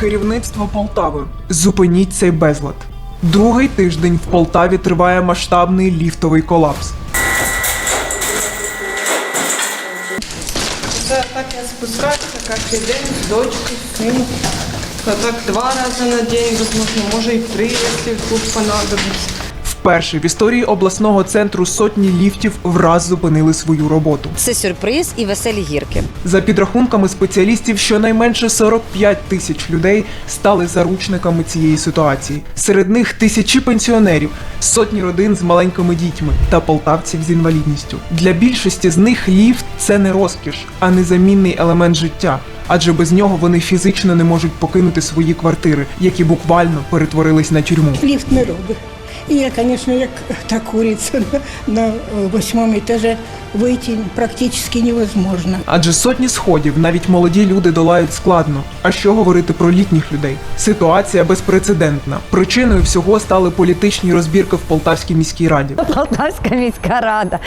Керівництво Полтави. Зупиніть цей безлад. Другий тиждень в Полтаві триває масштабний ліфтовий колапс. Це так я спускаюся кожен день з дочкою, з сином. Так два рази на день, возможно, може і три, якщо вдруг понадобиться. Вперше в історії обласного центру сотні ліфтів враз зупинили свою роботу. Це сюрприз і веселі гірки. За підрахунками спеціалістів, щонайменше 45 тисяч людей стали заручниками цієї ситуації. Серед них тисячі пенсіонерів, сотні родин з маленькими дітьми та полтавців з інвалідністю. Для більшості з них ліфт це не розкіш, а незамінний елемент життя. Адже без нього вони фізично не можуть покинути свої квартири, які буквально перетворились на тюрму. Ліфт не робить. І я, звісно, як та куриця на, на восьмому етажі вийти практично невозможно. Адже сотні сходів навіть молоді люди долають складно. А що говорити про літніх людей? Ситуація безпрецедентна. Причиною всього стали політичні розбірки в Полтавській міській раді. Полтавська міська рада,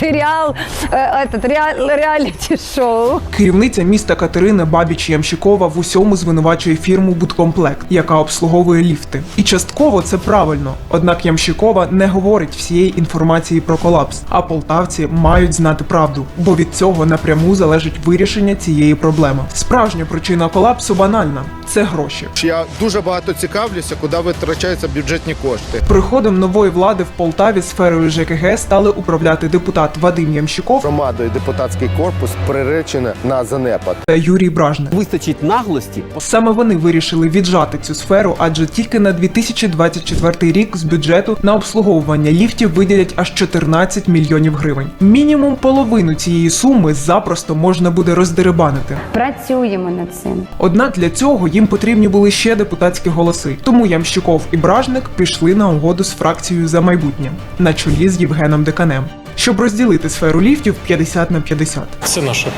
серіал, е, этот, реаліті-шоу. Керівниця міста Катерина Бабіч Ямщикова в усьому звинувачує фірму Будкомплект, яка обслуговує ліфти. І частково це правильно. Однак Ямщикова не говорить всієї інформації про колапс. А полтавці мають знати правду, бо від цього напряму залежить вирішення цієї проблеми. Справжня причина колапсу банальна це гроші. Я дуже багато цікавлюся, куди витрачаються бюджетні кошти. Приходом нової влади в Полтаві сферою ЖКГ стали управляти депутат Вадим Ямщиков Громадою депутатський корпус приречене на занепад. та Юрій Бражник. вистачить наглості Саме вони вирішили віджати цю сферу, адже тільки на 2024 рік з бюджету на обслуговування ліфтів виділять аж 14 мільйонів гривень. Мінімум половину цієї суми запросто можна буде роздерибанити. Працюємо над цим. Однак для цього їм потрібні були ще депутатські голоси. Тому Ямщиков і Бражник пішли на угоду з фракцією за майбутнє на чолі з Євгеном Деканем, щоб розділити сферу ліфтів 50 на 50. Це наше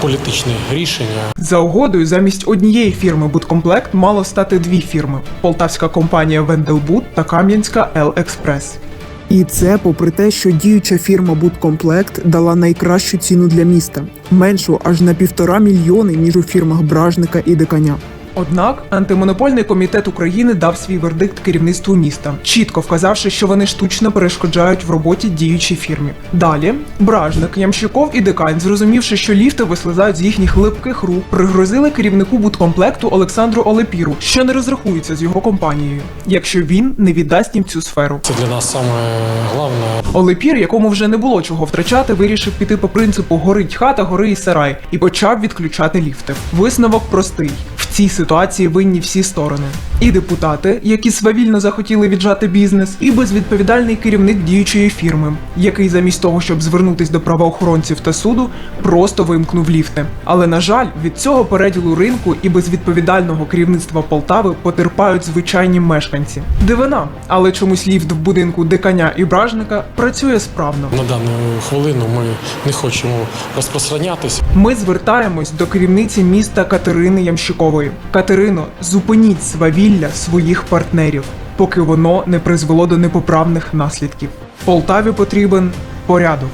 політичне рішення. За угодою, замість однієї фірми Будкомплект мало стати дві фірми: полтавська компанія Венделбуд та Кам'янська Ел Експрес. І це попри те, що діюча фірма Будкомплект дала найкращу ціну для міста меншу аж на півтора мільйони ніж у фірмах Бражника і Деканя. Однак антимонопольний комітет України дав свій вердикт керівництву міста, чітко вказавши, що вони штучно перешкоджають в роботі діючій фірмі. Далі Бражник, Ямщиков і Декань, зрозумівши, що ліфти вислизають з їхніх липких рук, пригрозили керівнику будкомплекту Олександру Олепіру, що не розрахується з його компанією, якщо він не віддасть їм цю сферу. Це для нас саме головне. Олепір, якому вже не було чого втрачати, вирішив піти по принципу горить хата, гори і сарай, і почав відключати ліфти. Висновок простий. Цій ситуації винні всі сторони: і депутати, які свавільно захотіли віджати бізнес, і безвідповідальний керівник діючої фірми, який замість того, щоб звернутись до правоохоронців та суду, просто вимкнув ліфти. Але на жаль, від цього переділу ринку і безвідповідального керівництва Полтави потерпають звичайні мешканці. Дивина, але чомусь ліфт в будинку диканя і бражника працює справно. На дану хвилину ми не хочемо розпространятися. Ми звертаємось до керівниці міста Катерини Ямщикової. Катерино, зупиніть свавілля своїх партнерів, поки воно не призвело до непоправних наслідків. Полтаві потрібен порядок.